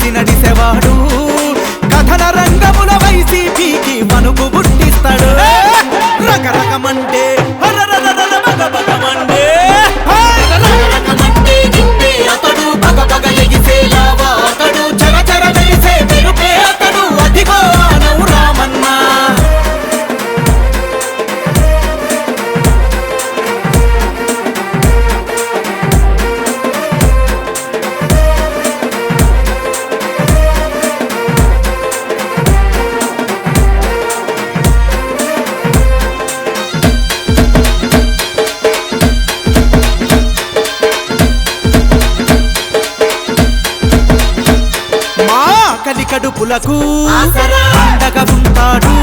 చేసిన డిసెవాడు ఆకలి కడుపులకు ఉంటాడు.